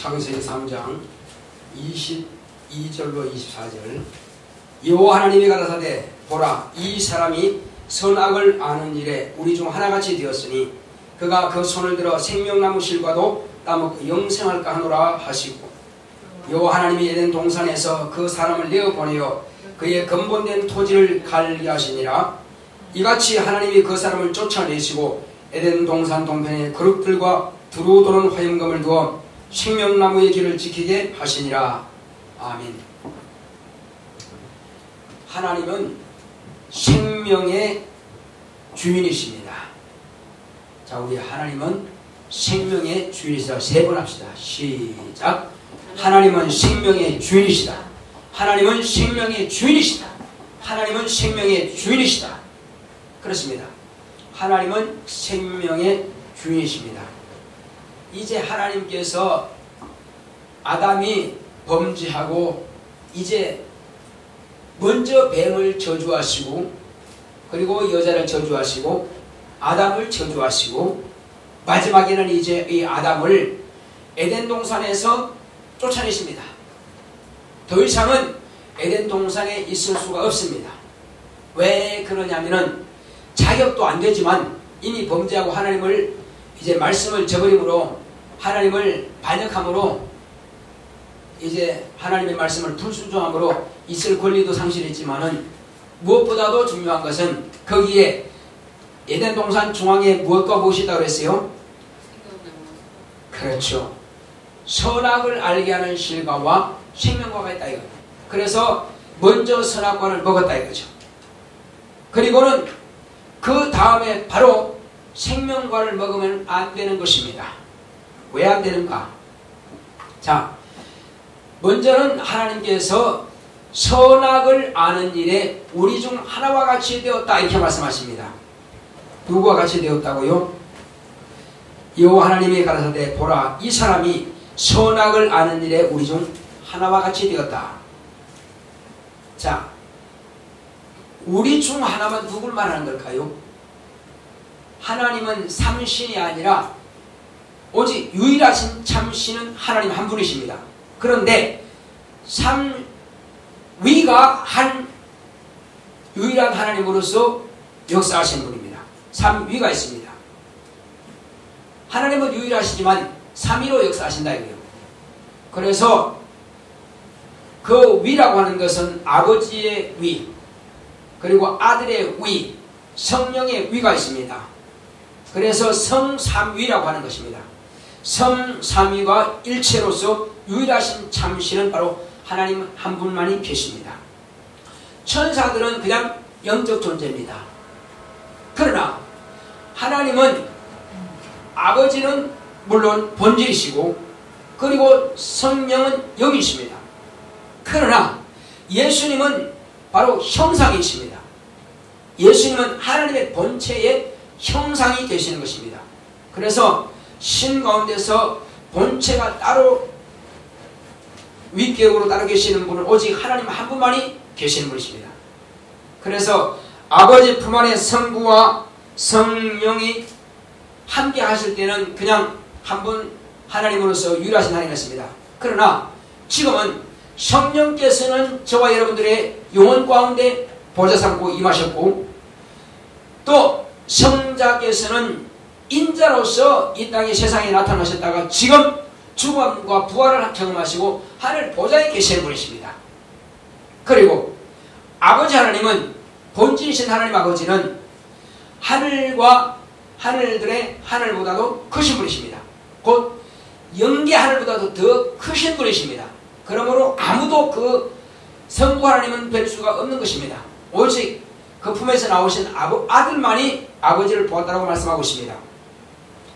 창세기 3장 22절로 24절. 여호와 하나님이 가라사대 보라 이 사람이 선악을 아는 일에 우리 중 하나같이 되었으니 그가 그 손을 들어 생명나무 실과도 따먹고 영생할까 하노라 하시고 여호와 하나님이 에덴 동산에서 그 사람을 내어 보내어 그의 근본된 토지를 갈게 하시니라. 이같이 하나님이 그 사람을 쫓아내시고 에덴 동산 동편에 그룹들과 두루 도는 화염금을 두어 생명나무의 길을 지키게 하시니라. 아멘. 하나님은 생명의 주인이십니다. 자 우리 하나님은 생명의 주인이시다. 세 번 합시다. 시작. 하나님은 생명의 주인이시다. 하나님은 생명의 주인이시다. 하나님은 생명의 주인이시다. 그렇습니다. 하나님은 생명의 주인이십니다 이제 하나님께서 아담이 범죄하고 이제 먼저 뱀을 저주하시고 그리고 여자를 저주하시고 아담을 저주하시고 마지막에는 이제 이 아담을 에덴 동산에서 쫓아내십니다. 더 이상은 에덴 동산에 있을 수가 없습니다. 왜 그러냐면은 자격도 안 되지만 이미 범죄하고 하나님을 이제 말씀을 저버림으로 하나님을 반역함으로 이제 하나님의 말씀을 불순종함으로 있을 권리도 상실했지만은 무엇보다도 중요한 것은 거기에 에덴 동산 중앙에 무엇과 무엇이 있다고 그랬어요? 그렇죠. 선악을 알게 하는 실과와 생명과가 있다 이거. 그래서 먼저 선악과를 먹었다 이거죠. 그리고는 그 다음에 바로 생명과를 먹으면 안 되는 것입니다. 왜 안 되는가? 자, 먼저는 하나님께서 선악을 아는 일에 우리 중 하나와 같이 되었다 이렇게 말씀하십니다. 누구와 같이 되었다고요? 여호와 하나님이 가라사대 보라 이 사람이 선악을 아는 일에 우리 중 하나와 같이 되었다. 자, 우리 중 하나만 누굴 말하는 걸까요? 하나님은 삼신이 아니라 오직 유일하신 참신은 하나님 한 분이십니다. 그런데 삼 위가 한 유일한 하나님으로서 역사하신 분입니다. 삼위가 있습니다. 하나님은 유일하시지만 삼위로 역사하신다 이거예요. 그래서 그 위라고 하는 것은 아버지의 위, 그리고 아들의 위, 성령의 위가 있습니다. 그래서 성삼위라고 하는 것입니다. 성삼위가 일체로서 유일하신 참신은 바로 하나님 한 분만이 계십니다. 천사들은 그냥 영적 존재입니다. 그러나 하나님은 아버지는 물론 본질이시고 그리고 성령은 영이십니다. 그러나 예수님은 바로 형상이십니다. 예수님은 하나님의 본체의 형상이 되시는 것입니다. 그래서 신 가운데서 본체가 따로 윗격으로 따로 계시는 분은 오직 하나님 한 분만이 계시는 분이십니다. 그래서 아버지 품 안에 성부와 성령이 함께 하실 때는 그냥 한 분 하나님으로서 유일하신 하나님이었습니다. 그러나 지금은 성령께서는 저와 여러분들의 영혼 가운데 보좌 삼고 임하셨고 또 성자께서는 인자로서 이 땅의 세상에 나타나셨다가 지금 죽음과 부활을 경험하시고 하늘 보좌에 계시는 분이십니다. 그리고 아버지 하나님은 본질이신 하나님 아버지는 하늘과 하늘들의 하늘보다도 크신 분이십니다. 곧 영계 하늘보다도 더 크신 분이십니다. 그러므로 아무도 그 성부 하나님은 뵐 수가 없는 것입니다. 오직 그 품에서 나오신 아들만이 아버지를 보았다고 말씀하고 있습니다.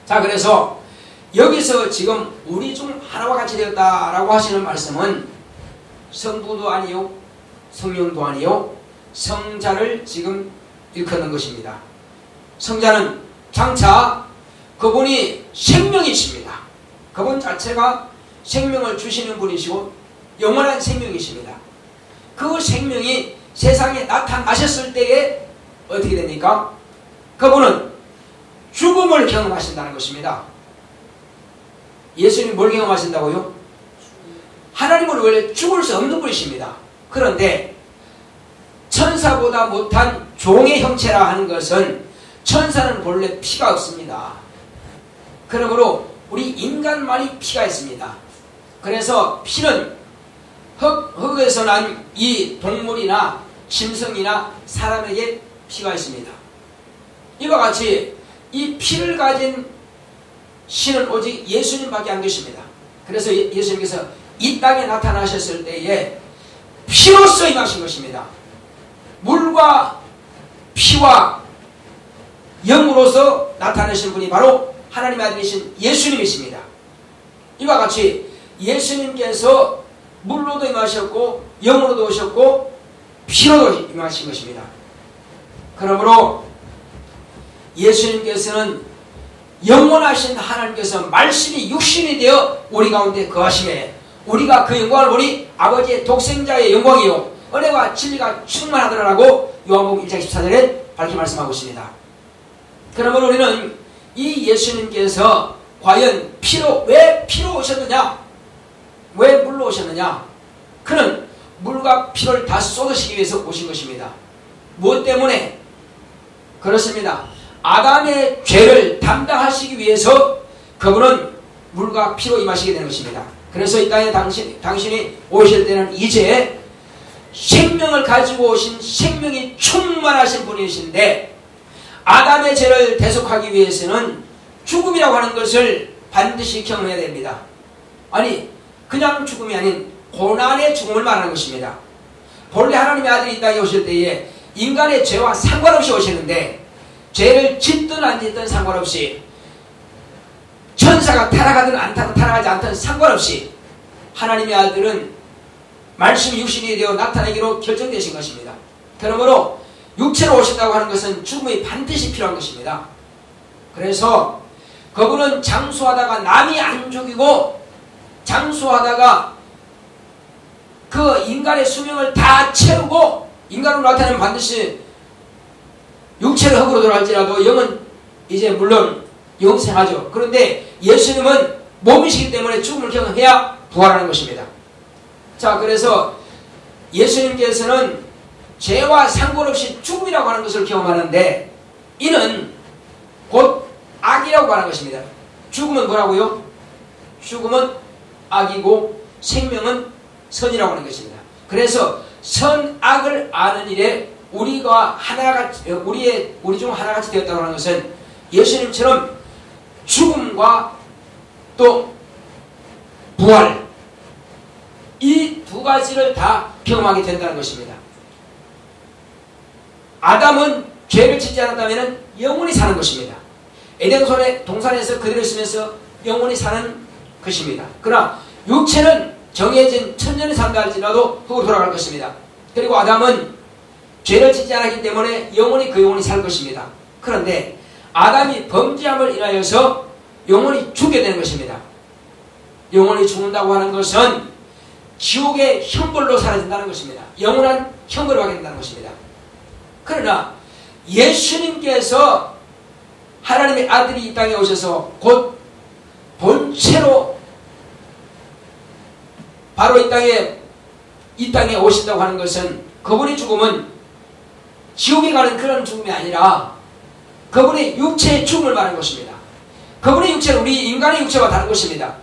자, 그래서 여기서 지금 우리 중 하나와 같이 되었다라고 하시는 말씀은 성부도 아니요, 성령도 아니요, 성자를 지금 일컫는 것입니다. 성자는 장차 그분이 생명이십니다. 그분 자체가 생명을 주시는 분이시고 영원한 생명이십니다. 그 생명이 세상에 나타나셨을 때에 어떻게 됩니까? 그분은 죽음을 경험하신다는 것입니다. 예수님 뭘 경험하신다고요? 하나님은 원래 죽을 수 없는 분이십니다. 그런데 천사보다 못한 종의 형체라 하는 것은 천사는 본래 피가 없습니다. 그러므로 우리 인간만이 피가 있습니다. 그래서 피는 흙, 흙에서 난 이 동물이나 짐승이나 사람에게 피가 있습니다. 이와 같이 이 피를 가진 신은 오직 예수님밖에 안 계십니다. 그래서 예, 예수님께서 이 땅에 나타나셨을 때에 피로써 임하신 것입니다. 물과 피와 영으로서 나타내신 분이 바로 하나님의 아들이신 예수님이십니다. 이와 같이 예수님께서 물로도 임하셨고 영으로도 오셨고 피로도 임하신 것입니다. 그러므로 예수님께서는 영원하신 하나님께서 말씀이 육신이 되어 우리 가운데 거하심에 우리가 그 영광을 보니 아버지의 독생자의 영광이요 은혜와 진리가 충만하더라고 요한복음 1장 14절에 밝게 말씀하고 있습니다. 그러면 우리는 이 예수님께서 과연 피로 왜 피로 오셨느냐? 왜 물로 오셨느냐? 그는 물과 피를 다 쏟으시기 위해서 오신 것입니다. 무엇 때문에? 그렇습니다. 아담의 죄를 담당하시기 위해서 그분은 물과 피로 임하시게 되는 것입니다. 그래서 이 땅에 당신, 당신이 오실 때는 이제 생명을 가지고 오신 생명이 충만하신 분이신데 아담의 죄를 대속하기 위해서는 죽음이라고 하는 것을 반드시 경험해야 됩니다. 아니 그냥 죽음이 아닌 고난의 죽음을 말하는 것입니다. 본래 하나님의 아들이 이 땅에 오실 때에 인간의 죄와 상관없이 오시는데 죄를 짓든 안 짓든 상관없이 천사가 타락하든 안 타락하지 않든 상관없이 하나님의 아들은 말씀 육신이 되어 나타나기로 결정되신 것입니다. 그러므로 육체로 오신다고 하는 것은 죽음이 반드시 필요한 것입니다. 그래서 그분은 장수하다가 남이 안 죽이고 장수하다가 그 인간의 수명을 다 채우고 인간으로 나타나면 반드시 육체를 흙으로 돌아갈지라도 영은 이제 물론 영생하죠. 그런데 예수님은 몸이시기 때문에 죽음을 경험해야 부활하는 것입니다. 자, 그래서 예수님께서는 죄와 상관없이 죽음이라고 하는 것을 경험하는데 이는 곧 악이라고 하는 것입니다. 죽음은 뭐라고요? 죽음은 악이고 생명은 선이라고 하는 것입니다. 그래서 선악을 아는 일에 우리가 하나같이 우리의 우리 중 하나같이 되었다고 하는 것은 예수님처럼 죽음과 또 부활 이 두 가지를 다 경험하게 된다는 것입니다. 아담은 죄를 짓지 않았다면 영원히 사는 것입니다. 에덴 손의 동산에서 그대로 있으면서 영원히 사는 것입니다. 그러나 육체는 정해진 천년이 산다 할지라도 흙으로 돌아갈 것입니다. 그리고 아담은 죄를 짓지 않았기 때문에 영원히 그 영혼이 살 것입니다. 그런데 아담이 범죄함을 인하여서 영원히 죽게 되는 것입니다. 영원히 죽는다고 하는 것은 지옥의 형벌로 사라진다는 것입니다. 영원한 형벌을 받게 된다는 것입니다. 그러나 예수님께서 하나님의 아들이 이 땅에 오셔서 곧 본체로 바로 이 땅에 이 땅에 오신다고 하는 것은 그분의 죽음은 지옥에 가는 그런 죽음이 아니라 그분의 육체의 죽음을 말하는 것입니다. 그분의 육체는 우리 인간의 육체와 다른 것입니다.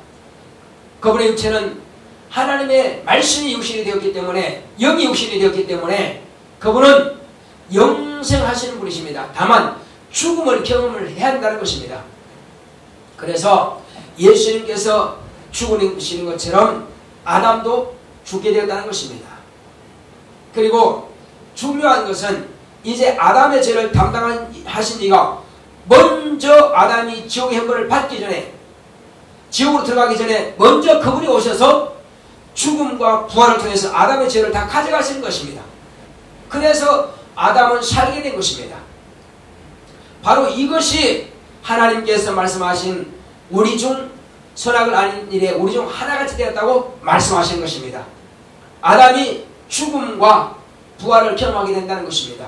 그분의 육체는 하나님의 말씀이 육신이 되었기 때문에 영이 육신이 되었기 때문에 그분은 영생하시는 분이십니다. 다만 죽음을 경험을 해야 한다는 것입니다. 그래서 예수님께서 죽으시는 것처럼 아담도 죽게 되었다는 것입니다. 그리고 중요한 것은 이제 아담의 죄를 담당하신 이가 먼저 아담이 지옥의 형벌을 받기 전에 지옥으로 들어가기 전에 먼저 그분이 오셔서 죽음과 부활을 통해서 아담의 죄를 다 가져가시는 것입니다. 그래서 아담은 살게 된 것입니다. 바로 이것이 하나님께서 말씀하신 우리 중 선악을 아닌 일에 우리 중 하나같이 되었다고 말씀하신 것입니다. 아담이 죽음과 부활을 경험하게 된다는 것입니다.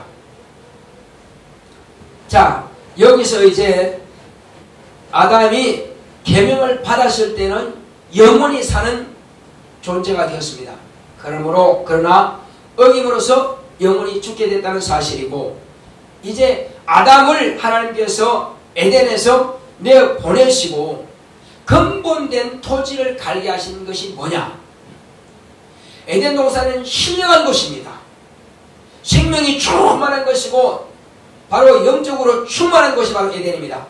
자, 여기서 이제 아담이 계명을 받았을 때는 영원히 사는 존재가 되었습니다. 그러므로 그러나 어김으로써 영원히 죽게 됐다는 사실이고 이제 아담을 하나님께서 에덴에서 내 보내시고 근본된 토지를 갈게 하신 것이 뭐냐? 에덴 동산은 신령한 곳입니다. 생명이 충만한 것이고 바로 영적으로 충만한 곳이 바로 에덴입니다.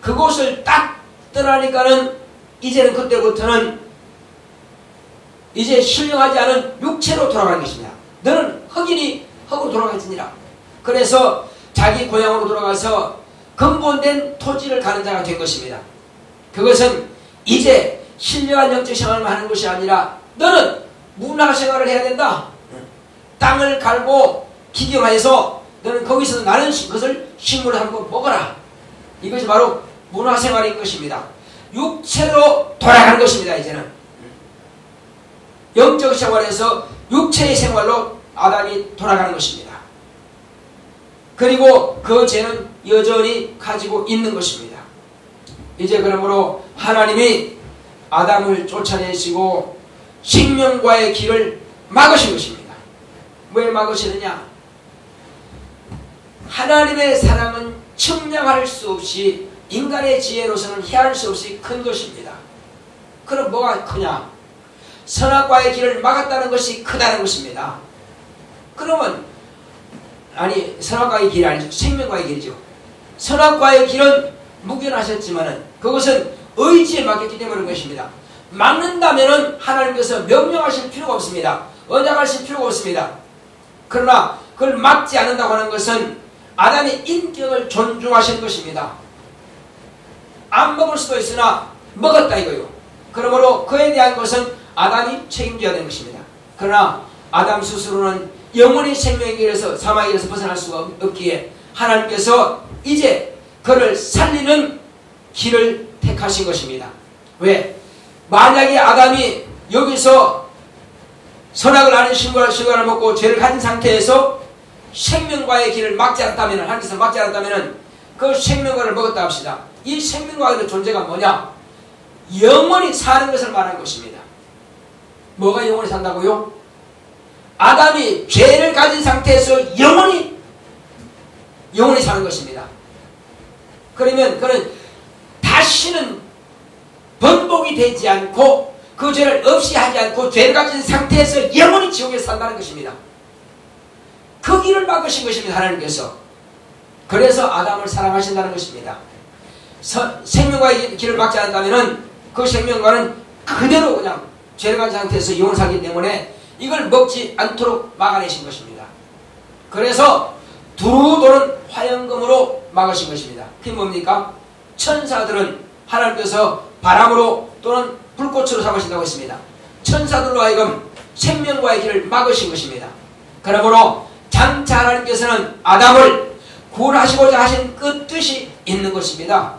그곳을 딱 떠나니까는 이제는 그때부터는 이제 신령하지 않은 육체로 돌아가는 것입니다. 너는 흑인이 흑으로 돌아가지니라. 그래서 자기 고향으로 돌아가서 근본된 토지를 가는 자가 된 것입니다. 그것은 이제 신령한 영적 생활을 하는 것이 아니라 너는 문화 생활을 해야 된다. 땅을 갈고 기경하여서 너는 거기서 나는 것을 식물을 한번 먹어라. 이것이 바로 문화 생활인 것입니다. 육체로 돌아가는 것입니다. 이제는 영적 생활에서 육체의 생활로 아담이 돌아가는 것입니다. 그리고 그 죄는 여전히 가지고 있는 것입니다. 이제 그러므로 하나님이 아담을 쫓아내시고 생명과의 길을 막으신 것입니다. 왜 막으시느냐? 하나님의 사랑은 측량할 수 없이 인간의 지혜로서는 헤아릴 수 없이 큰 것입니다. 그럼 뭐가 크냐? 선악과의 길을 막았다는 것이 크다는 것입니다. 그러면 아니 선악과의 길이 아니죠. 생명과의 길이죠. 선악과의 길은 묵인하셨지만은 그것은 의지에 맡겼기 때문인 것입니다. 막는다면은 하나님께서 명령하실 필요가 없습니다. 언약하실 필요가 없습니다. 그러나 그걸 막지 않는다고 하는 것은 아담의 인격을 존중하시는 것입니다. 안 먹을 수도 있으나 먹었다 이거요. 그러므로 그에 대한 것은 아담이 책임져야 되는 것입니다. 그러나 아담 스스로는 영원히 생명의 길에서 사망의 길에서 벗어날 수가 없기에 하나님께서 이제 그를 살리는 길을 택하신 것입니다. 왜? 만약에 아담이 여기서 선악을 아는 신과를 신과를 먹고 죄를 가진 상태에서 생명과의 길을 막지 않았다면 하나님께서 막지 않았다면 그 생명과를 먹었다 합시다. 이 생명과의 존재가 뭐냐? 영원히 사는 것을 말한 것입니다. 뭐가 영원히 산다고요? 아담이 죄를 가진 상태에서 영원히 영원히 사는 것입니다. 그러면 그는 다시는 번복이 되지 않고 그 죄를 없이 하지 않고 죄를 가진 상태에서 영원히 지옥에 산다는 것입니다. 그 길을 막으신 것입니다. 하나님께서. 그래서 아담을 사랑하신다는 것입니다. 서, 생명과의 길을 막지 않는다면 그 생명과는 그대로 그냥 죄를 가진 상태에서 영원 살기 때문에 이걸 먹지 않도록 막아내신 것입니다. 그래서 두루 도는 화영금으로 막으신 것입니다. 그게 뭡니까? 천사들은 하나님께서 바람으로 또는 불꽃으로 삼으신다고 했습니다. 천사들로 하여금 생명과의 길을 막으신 것입니다. 그러므로 장차 하나님께서는 아담을 구원하시고자 하신 그 뜻이 있는 것입니다.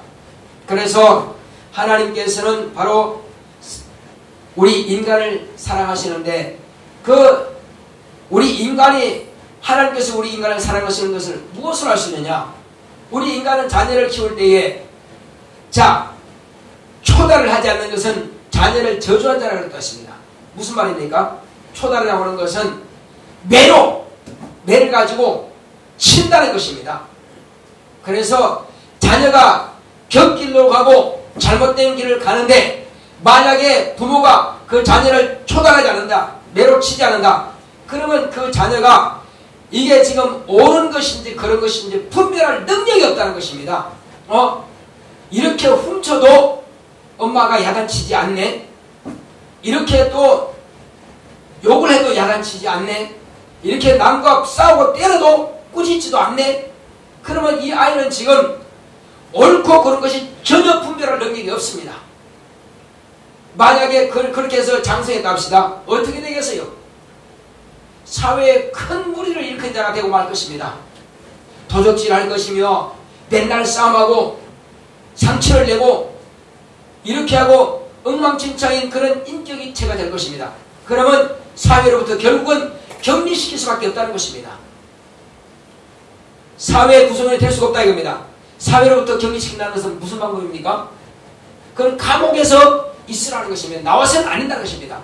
그래서 하나님께서는 바로 우리 인간을 사랑하시는데 그 우리 인간이 하나님께서 우리 인간을 사랑하시는 것을 무엇을 할수 있느냐? 우리 인간은 자녀를 키울 때에 자 초달을 하지 않는 것은 자녀를 저주한 자라는 것입니다. 무슨 말입니까? 초달이라고 하는 것은 매로 매를 가지고 친다는 것입니다. 그래서 자녀가 곁길로 가고 잘못된 길을 가는데 만약에 부모가 그 자녀를 초달하지 않는다, 매로 치지 않는다, 그러면 그 자녀가 이게 지금 옳은 것인지 그런 것인지 분별할 능력이 없다는 것입니다. 어? 이렇게 훔쳐도 엄마가 야단치지 않네. 이렇게 또 욕을 해도 야단치지 않네. 이렇게 남과 싸우고 때려도 꾸짖지도 않네. 그러면 이 아이는 지금 옳고 그런 것이 전혀 분별할 능력이 없습니다. 만약에 그, 그렇게 해서 장성했다 합시다. 어떻게 되겠어요? 사회에 큰 무리를 일으킨 자가 되고 말 것입니다. 도적질 할 것이며 맨날 싸움하고 상처를 내고 이렇게 하고 엉망진창인 그런 인격이체가 될 것입니다. 그러면 사회로부터 결국은 격리시킬 수밖에 없다는 것입니다. 사회 구성원이 될 수가 없다 이겁니다. 사회로부터 격리시킨다는 것은 무슨 방법입니까? 그건 감옥에서 있으라는 것입니다. 나와서는 안 된다는 것입니다.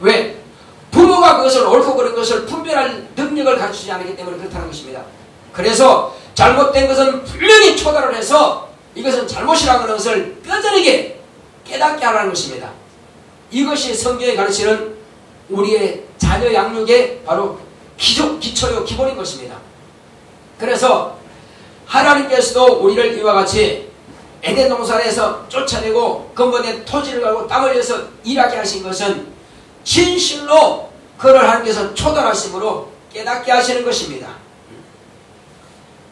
왜? 부모가 그것을 옳고 그른 것을 분별할 능력을 갖추지 않기 때문에 그렇다는 것입니다. 그래서 잘못된 것은 분명히 초달을 해서 이것은 잘못이라는 것을 뼈저리게 깨닫게 하라는 것입니다. 이것이 성경에 가르치는 우리의 자녀 양육의 바로 기초, 기초요 기본인 것입니다. 그래서 하나님께서도 우리를 이와 같이 에덴 동산에서 쫓아내고 근본에 토지를 가고 땅을 위해서 일하게 하신 것은 진실로 그를 하나님께서 초단하심으로 깨닫게 하시는 것입니다.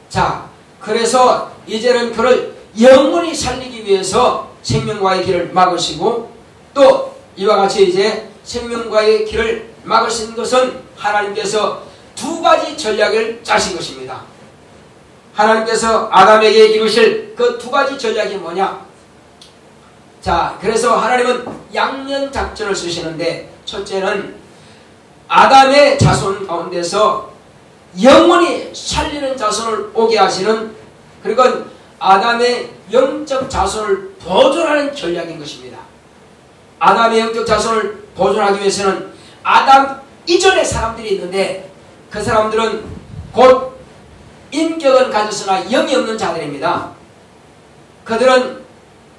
자, 그래서 이제는 그를 영원히 살리기 위해서 생명과의 길을 막으시고 또 이와 같이 이제 생명과의 길을 막으신 것은 하나님께서 두 가지 전략을 짜신 것입니다. 하나님께서 아담에게 이루실 그 두 가지 전략이 뭐냐? 자, 그래서 하나님은 양면 작전을 쓰시는데 첫째는 아담의 자손 가운데서 영원히 살리는 자손을 오게 하시는 그리고 아담의 영적 자손을 보존하는 전략인 것입니다. 아담의 영적 자손을 보존하기 위해서는 아담 이전의 사람들이 있는데 그 사람들은 곧 인격은 가졌으나 영이 없는 자들입니다. 그들은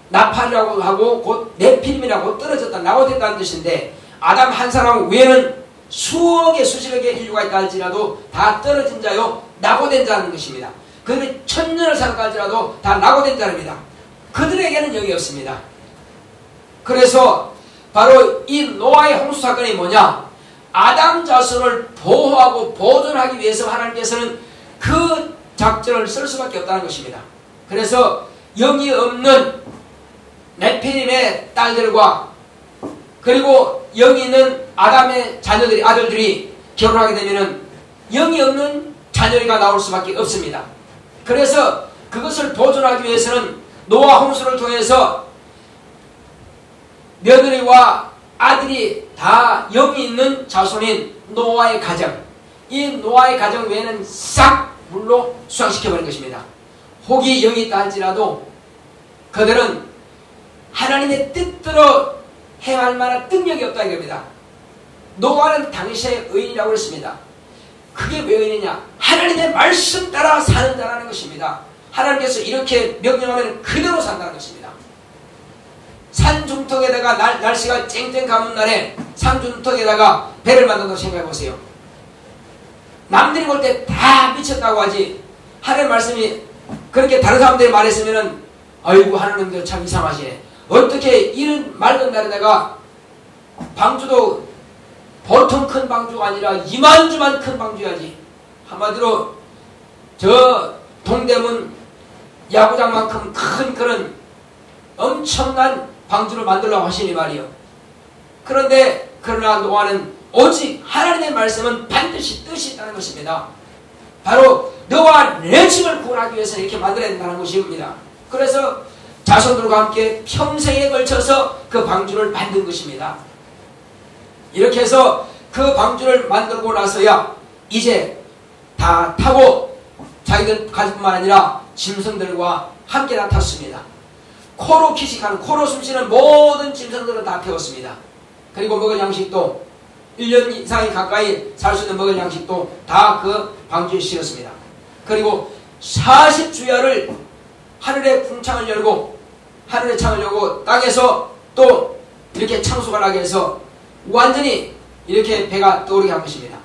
나팔이라고 하고 곧 네피림이라고 떨어졌다 나고된다는 뜻인데 아담 한 사람 외에는 수억의 수십억의 인류가 있다 할지라도 다 떨어진 자요 낙오된 자는 것입니다. 그들이 천년을 살까 할지라도 다 낙오된 자입니다. 그들에게는 영이 없습니다. 그래서 바로 이 노아의 홍수 사건이 뭐냐? 아담 자손을 보호하고 보존하기 위해서 하나님께서는 그 작전을 쓸 수밖에 없다는 것입니다. 그래서 영이 없는 네피림의 딸들과 그리고 영이 있는 아담의 자녀들이 아들들이 결혼하게 되면은 영이 없는 자녀가 나올 수밖에 없습니다. 그래서 그것을 보존하기 위해서는 노아 홍수를 통해서 며느리와 아들이 다 영이 있는 자손인 노아의 가정 이 노아의 가정 외에는 싹 물로 수확시켜버린 것입니다. 혹이 영이 있다 할지라도 그들은 하나님의 뜻대로 행할 만한 능력이 없다 이겁니다. 노아는 당시의 의인이라고 했습니다. 그게 왜 의인이냐? 하나님의 말씀 따라 사는 자라는 것입니다. 하나님께서 이렇게 명령하면 그대로 산다는 것입니다. 산 중턱에다가 날, 날씨가 쨍쨍 감은 날에 산 중턱에다가 배를 만든다고 생각해 보세요. 남들이 볼 때 다 미쳤다고 하지. 하나님 말씀이 그렇게 다른 사람들이 말했으면은 아이고 하나님도 참 이상하시네. 어떻게 이런 맑은 날에다가 방주도 보통 큰 방주가 아니라 이만주만 큰 방주야지. 한마디로 저 동대문 야구장만큼 큰 그런 엄청난 방주를 만들라고 하시니 말이요. 그런데 그러나 노아는 오직 하나님의 말씀은 반드시 뜻이 있다는 것입니다. 바로 너와 내 집을 구원하기 위해서 이렇게 만들어야 된다는 것입니다. 그래서 자손들과 함께 평생에 걸쳐서 그 방주를 만든 것입니다. 이렇게 해서 그 방주를 만들고 나서야 이제 다 타고 자기들 가족뿐만 아니라 짐승들과 함께 다 탔습니다. 코로 키식하는 코로 숨쉬는 모든 짐승들은 다 태웠습니다. 그리고 먹을 양식도 1년 이상이 가까이 살 수 있는 먹을 양식도 다 그 방주에 실었습니다. 그리고 40주야를 하늘의 궁창을 열고 하늘의 창을 열고 땅에서 또 이렇게 창수가 나게 해서 완전히 이렇게 배가 떠오르게 한 것입니다.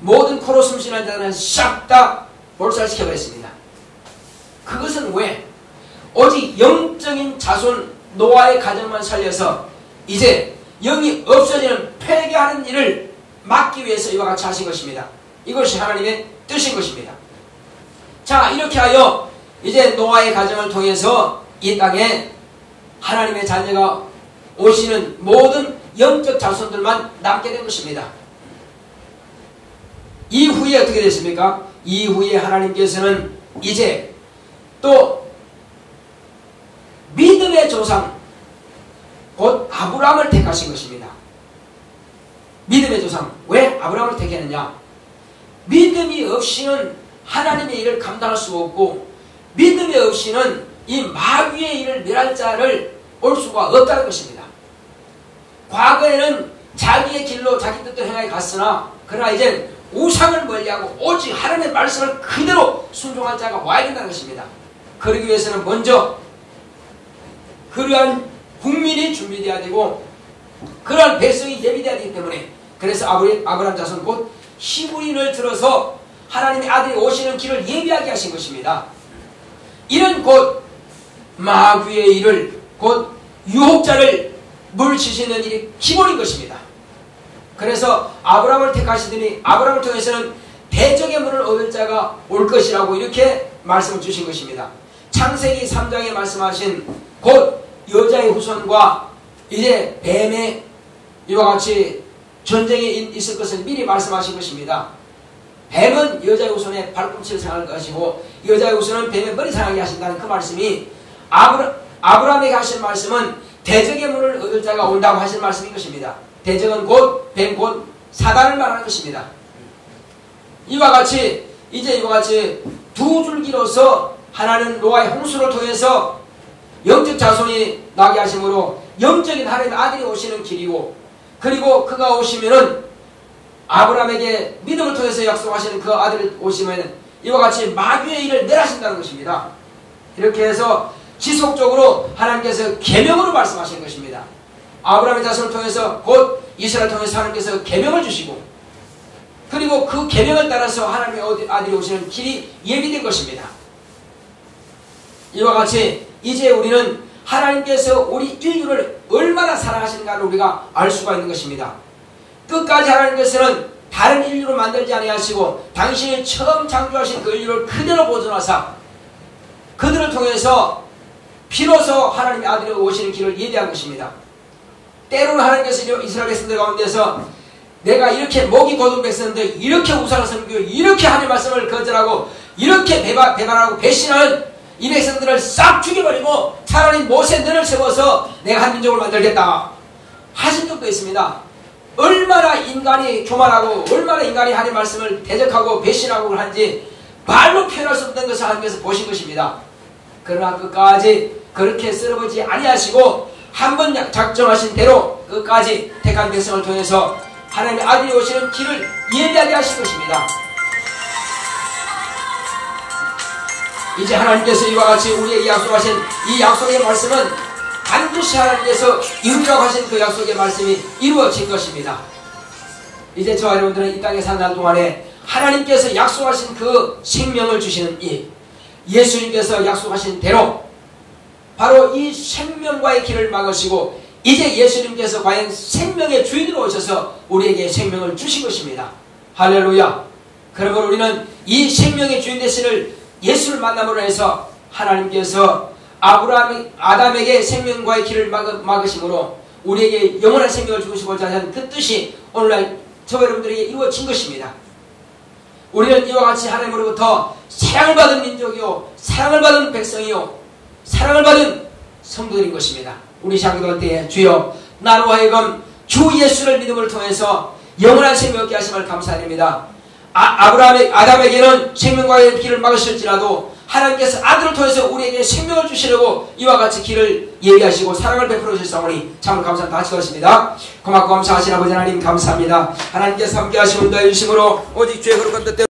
모든 코로 숨쉬는 자들은 싹다 몰살시켜 버렸습니다. 그것은 왜? 오직 영적인 자손 노아의 가정만 살려서 이제 영이 없어지는 폐괴하는 일을 막기 위해서 이와 같이 하신 것입니다. 이것이 하나님의 뜻인 것입니다. 자 이렇게 하여 이제 노아의 가정을 통해서 이 땅에 하나님의 자녀가 오시는 모든 영적 자손들만 남게 된 것입니다. 이후에 어떻게 됐습니까? 이후에 하나님께서는 이제 또 믿음의 조상 곧 아브라함을 택하신 것입니다. 믿음의 조상 왜 아브라함을 택했느냐? 믿음이 없이는 하나님의 일을 감당할 수 없고 믿음이 없이는 이 마귀의 일을 멸할 자를 올 수가 없다는 것입니다. 과거에는 자기의 길로 자기 뜻대로 행하게 갔으나 그러나 이제 우상을 멀리하고 오직 하나님의 말씀을 그대로 순종할 자가 와야 된다는 것입니다. 그러기 위해서는 먼저 그러한 국민이 준비되어야 되고 그러한 백성이 예비되어야 되기 때문에 그래서 아브리, 아브람 자손 곧 히브리인을 들어서 하나님의 아들이 오시는 길을 예비하게 하신 것입니다. 이는 곧 마귀의 일을 곧 유혹자를 물치시는 일이 기본인 것입니다. 그래서 아브라함을 택하시더니 아브라함을 통해서는 대적의 문을 얻을 자가 올 것이라고 이렇게 말씀을 주신 것입니다. 창세기 3장에 말씀하신 곧 여자의 후손과 이제 뱀의 이와 같이 전쟁이 있을 것을 미리 말씀하신 것입니다. 뱀은 여자의 후손의 발꿈치를 상할 것이고 여자의 후손은 뱀의 머리 상하게 하신다는 그 말씀이 아브라, 아브라함에게 하신 말씀은 대적의 문을 얻을 자가 온다고 하신 말씀인 것입니다. 대적은 곧, 뱀, 곧 사단을 말하는 것입니다. 이와 같이, 이제 이와 같이 두 줄기로서 하나는 노아의 홍수를 통해서 영적 자손이 나게 하심으로 영적인 하나님의 아들이 오시는 길이고 그리고 그가 오시면은 아브라함에게 믿음을 통해서 약속하시는 그 아들이 오시면 이와 같이 마귀의 일을 내라신다는 것입니다. 이렇게 해서 지속적으로 하나님께서 계명으로 말씀하시는 것입니다. 아브라함의 자손을 통해서 곧 이스라엘 통해서 하나님께서 계명을 주시고 그리고 그 계명을 따라서 하나님의 아들이 오시는 길이 예비된 것입니다. 이와 같이 이제 우리는 하나님께서 우리 인류를 얼마나 사랑하시는가를 우리가 알 수가 있는 것입니다. 끝까지 하나님께서는 다른 인류로 만들지 아니하시고 당신이 처음 창조하신 그 인류를 그대로 보존하사 그들을 통해서 비로소 하나님의 아들이 오시는 길을 예비한 것입니다. 때로는 하나님께서 이스라엘 백성들 가운데서 내가 이렇게 목이 고든 백성들 이렇게 우상을 섬기고 이렇게 하나님 말씀을 거절하고 이렇게 배반, 배반하고 배신하는 이 백성들을 싹 죽여버리고 차라리 모세 너를 세워서 내가 한 민족을 만들겠다 하신 적도 있습니다. 얼마나 인간이 교만하고 얼마나 인간이 하나님 말씀을 대적하고 배신하고 한지 말로 표현할 수 없는 것을 하나님께서 보신 것입니다. 그러나 끝까지 그렇게 쓰러보지 아니하시고 한 번 작정하신 대로 끝까지 택한 백성을 통해서 하나님의 아들이 오시는 길을 예비하게 하실 것입니다. 이제 하나님께서 이와 같이 우리에게 약속하신 이 약속의 말씀은 반드시 하나님께서 이루라고 하신 그 약속의 말씀이 이루어진 것입니다. 이제 저와 여러분들은 이 땅에 사는 동안에 하나님께서 약속하신 그 생명을 주시는 이 예수님께서 약속하신 대로 바로 이 생명과의 길을 막으시고 이제 예수님께서 과연 생명의 주인으로 오셔서 우리에게 생명을 주신 것입니다. 할렐루야. 그러면 우리는 이 생명의 주인 되신을 예수를 만남으로 해서 하나님께서 아브라함, 아담에게 생명과의 길을 막으, 심으로 우리에게 영원한 생명을 주시고자 하는 그 뜻이 오늘날 저 여러분들에게 이루어진 것입니다. 우리는 이와 같이 하나님으로부터 사랑을 받은 민족이요, 사랑을 받은 백성이요, 사랑을 받은 성도들인 것입니다. 우리 시작기도할 때에 주여 나로 하여금 주 예수를 믿음을 통해서 영원한 생명 얻게 하심을 감사드립니다. 아, 아브라함의 아담에게는 생명과의 길을 막으실지라도 하나님께서 아들을 통해서 우리에게 생명을 주시려고 이와 같이 길을 예비하시고 사랑을 베풀어 주셨사오니 참으로 감사 다시 것입니다. 고맙고 감사하신 아버지 하나님 감사합니다. 하나님께서 함께 하시고 인도해 주심으로 오직 주의 그릇 뜻대로